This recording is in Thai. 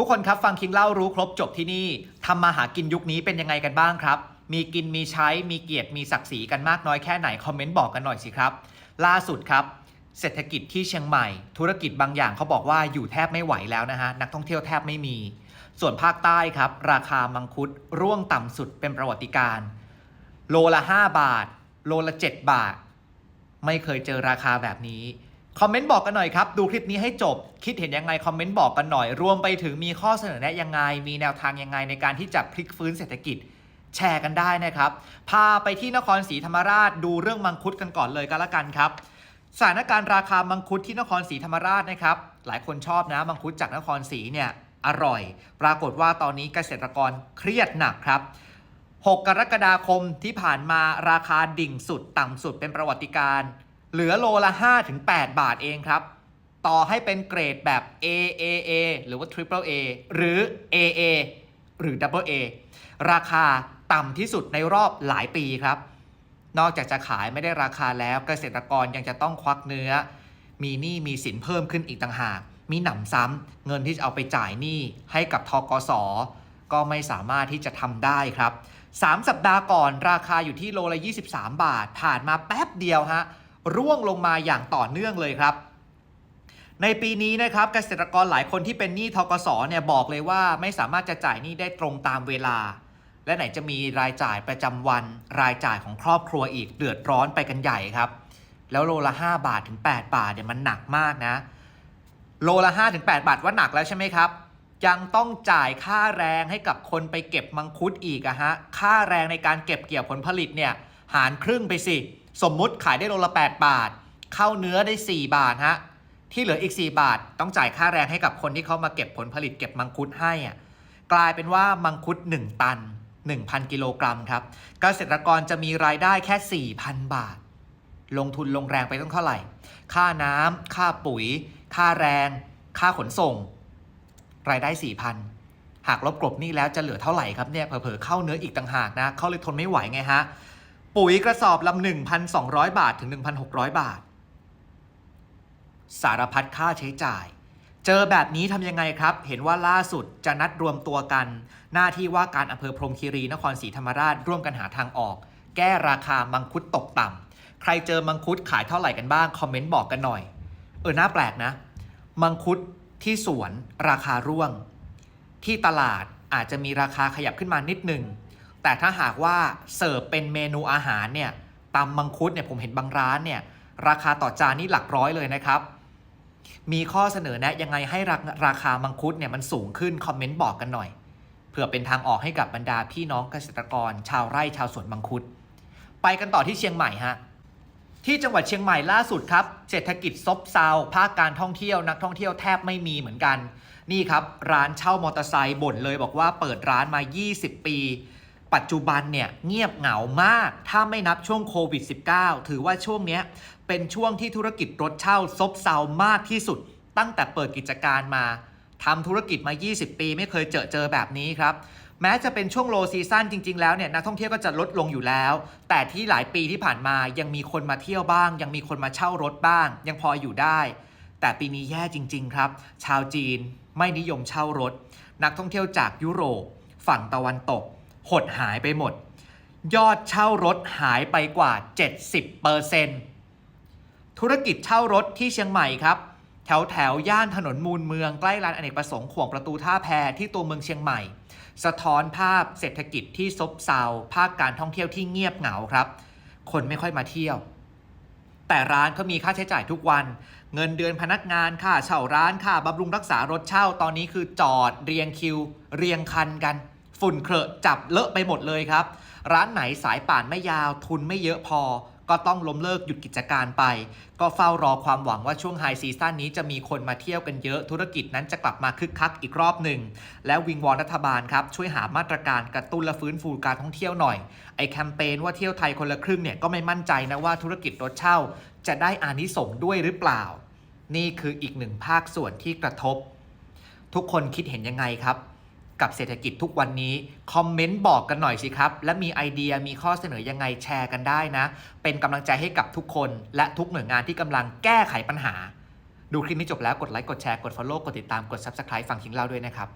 ทุกคนครับฟังคิงเล่ารู้ครบจบที่นี่ทำมาหากินยุคนี้เป็นยังไงกันบ้างครับ มีกินมีใช้มีเกียรติมีศักดิ์ศรีกันมากน้อยแค่ไหนคอมเมนต์บอกกันหน่อยสิครับ ล่าสุดครับ เศรษฐกิจที่เชียงใหม่ ธุรกิจบางอย่างเขาบอกว่าอยู่แทบไม่ไหวแล้วนะฮะนักท่องเที่ยวแทบไม่มี ส่วนภาคใต้ครับ ราคามังคุดร่วงต่ำสุดเป็นประวัติการโลละ 5 บาท โลละ 7 บาท ไม่เคยเจอราคาแบบนี้ คอมเมนต์บอกกันหน่อยครับ ดูคลิปนี้ให้จบ คิดเห็นยังไง คอมเมนต์บอกกันหน่อย รวมไปถึงมีข้อเสนอแนะยังไง มีแนวทางยังไงในการที่จะพลิกฟื้นเศรษฐกิจ แชร์กันได้นะครับ พาไปที่นครศรีธรรมราชดูเรื่องมังคุดกันก่อนเลยก็แล้วกันครับ สถานการณ์ราคามังคุดที่นครศรีธรรมราชนะครับ หลายคนชอบนะมังคุดจากนครศรีเนี่ยอร่อย ปรากฏว่าตอนนี้เกษตรกรเครียดหนักครับ 6 กรกฎาคมที่ผ่านมาราคาดิ่งสุดต่ำสุดเป็นประวัติการณ์ เหลือโลละ 5-8 บาทเองครับ ต่อให้เป็นเกรดแบบ AAA หรือว่า Triple A หรือ AA หรือ Double A ราคาต่ำที่สุดในรอบหลายปีครับ นอกจากจะขายไม่ได้ราคาแล้วเกษตรกรยังจะต้องควักเนื้อ มีหนี้มีสินเพิ่มขึ้นอีกต่างหาก มีหนำซ้ำเงินที่จะเอาไปจ่ายหนี้ให้กับทกสก็ไม่สามารถที่จะทำได้ครับ 3 สัปดาห์ก่อนราคาอยู่ที่โลละ 23 บาท ผ่านมาแป๊บเดียวฮะ ร่วงลงมาอย่างต่อเนื่องเลยครับ ในปีนี้นะครับเกษตรกรหลายคนที่เป็นหนี้ทกสเนี่ยบอกเลยว่าไม่สามารถจะจ่ายหนี้ได้ตรงตามเวลา และไหนจะมีรายจ่ายประจำวัน รายจ่ายของครอบครัวอีกเดือดร้อนไปกันใหญ่ครับ แล้วโลละ 5 บาทถึง 8 บาทเนี่ยมันหนักมากนะ โลละ5ถึง8บาทว่าหนักแล้วใช่ไหมครับยังต้องจ่ายค่าแรงให้กับคนไปเก็บมังคุดอีกอะฮะ ค่าแรงในการเก็บเกี่ยวผลผลิตเนี่ย หารครึ่งไปสิ สมมุติขายได้โลละ 8 บาท เข้าเนื้อได้ 4 บาทฮะที่เหลืออีก 4 บาท ต้องจ่ายค่าแรงให้กับคนที่เขามาเก็บผลผลิตเก็บมังคุดให้อะกลายเป็นว่ามังคุด 1 ตัน 1,000 กิโลกรัมครับเกษตรกรจะมีรายได้แค่ 4,000 บาท ลงทุนลงแรงไปต้องเท่าไหร่ ค่าน้ำค่าปุ๋ย ค่าแรง ค่าขนส่ง รายได้ 4,000 หากลบกลบนี้แล้วจะเหลือเท่าไหร่ครับเนี่ยเผลอๆเข้าเนื้ออีกต่างหากนะเขาเลยทนไม่ไหวไงฮะ ปุ๋ยกระสอบลำ1,200บาทถึง1,600บาท สารพัดค่าใช้จ่าย เจอแบบนี้ทำยังไงครับ เห็นว่าล่าสุดจะนัดรวมตัวกัน หน้าที่ว่าการอำเภอพรมคีรีนครศรีธรรมราชร่วมกันหาทางออก แก้ราคามังคุดตกต่ำใครเจอมังคุดขายเท่าไหร่กันบ้างคอมเมนต์บอกกันหน่อย เออน่าแปลกนะ มังคุดที่สวนราคาร่วง ที่ตลาดอาจจะมีราคาขยับขึ้นมานิดหนึ่ง แต่ถ้าหากว่าเสิร์ฟเป็นเมนูอาหารเนี่ยตำมังคุดเนี่ยผมเห็นบางร้านเนี่ยราคาต่อจานนี่หลักร้อยเลยนะครับ มีข้อเสนอแนะยังไงให้ราราคามังคุดเนี่ยมันสูงขึ้นคอมเมนต์บอกกันหน่อยเพื่อเป็นทางออกให้กับบรรดาพี่น้องเกษตรกร ชาวไร่ชาวสวนมังคุด ไปกันต่อที่เชียงใหม่ฮะที่จังหวัดเชียงใหม่ล่าสุดครับ เศรษฐกิจซบเซาภาคการท่องเที่ยวนักท่องเที่ยวแทบไม่มีเหมือนกัน นี่ครับ ร้านเช่ามอเตอร์ไซค์บ่นเลยบอกว่าเปิดร้านมา 20 ปี ปัจจุบันเนี่ยเงียบเหงามาก ถ้าไม่นับช่วงโควิด -19 ถือว่าช่วงนี้เป็นช่วงที่ธุรกิจรถเช่าซบเซามากที่สุด ตั้งแต่เปิดกิจการมาทำธุรกิจมา 20 ปี ไม่เคยเจอเจอแบบนี้ครับ แม้จะเป็นช่วงโลซีซั่นจริง ๆ แล้วเนี่ยนักท่องเที่ยวก็จะลดลงอยู่แล้ว แต่ที่หลายปีที่ผ่านมายังมีคนมาเที่ยวบ้าง ยังมีคนมาเช่ารถบ้าง ยังพออยู่ได้ แต่ปีนี้แย่จริง ๆ ครับ ชาวจีนไม่นิยมเช่ารถ นักท่องเที่ยวจากยุโรป ฝั่งตะวันตก หดหายไปหมด ยอดเช่ารถหายไปกว่า 70%ธุรกิจเช่ารถที่เชียงใหม่ครับ แถวแถวย่านถนนมูลเมืองใกล้ร้านอเนกประสงค์ขวงประตูท่าแพที่ตัวเมืองเชียงใหม่ สะท้อนภาพเศรษฐกิจที่ซบเซาภาคการท่องเที่ยวที่เงียบเหงาครับ คนไม่ค่อยมาเที่ยว แต่ร้านเขามีค่าใช้จ่ายทุกวันเงินเดือนพนักงานค่าเช่าร้านค่าบำรุงรักษารถเช่าตอนนี้คือจอดเรียงคิว เรียงคันกัน ฝุ่นเครอะจับเลอะไปหมดเลยครับ ร้านไหนสายป่านไม่ยาวทุนไม่เยอะพอ ก็ต้องล้มเลิกหยุดกิจการไป ก็เฝ้ารอความหวังว่าช่วงไฮซีซั่นนี้จะมีคนมาเที่ยวกันเยอะธุรกิจนั้นจะกลับมาคึกคักอีกรอบหนึ่ง แล้ววิงวอนรัฐบาลครับ ช่วยหามาตรการกระตุ้นและฟื้นฟูการท่องเที่ยวหน่อยไอแคมเปญว่าเที่ยวไทยคนละครึ่งเนี่ยก็ไม่มั่นใจนะว่าธุรกิจรถเช่า จะได้อานิสงส์ด้วยหรือเปล่า นี่คืออีกหนึ่งภาคส่วนที่กระทบ ทุกคนคิดเห็นยังไงครับ กับเศรษฐกิจทุกวันนี้ คอมเมนต์บอกกันหน่อยสิครับ และมีไอเดียมีข้อเสนอยังไงแชร์กันได้นะ เป็นกำลังใจให้กับทุกคน และทุกหน่วยงานที่กำลังแก้ไขปัญหา ดูคลิปนี้จบแล้วกดไลค์กดแชร์กด Follow กดติดตามกด Subscribe ฟังคิงเล่าด้วยนะครับ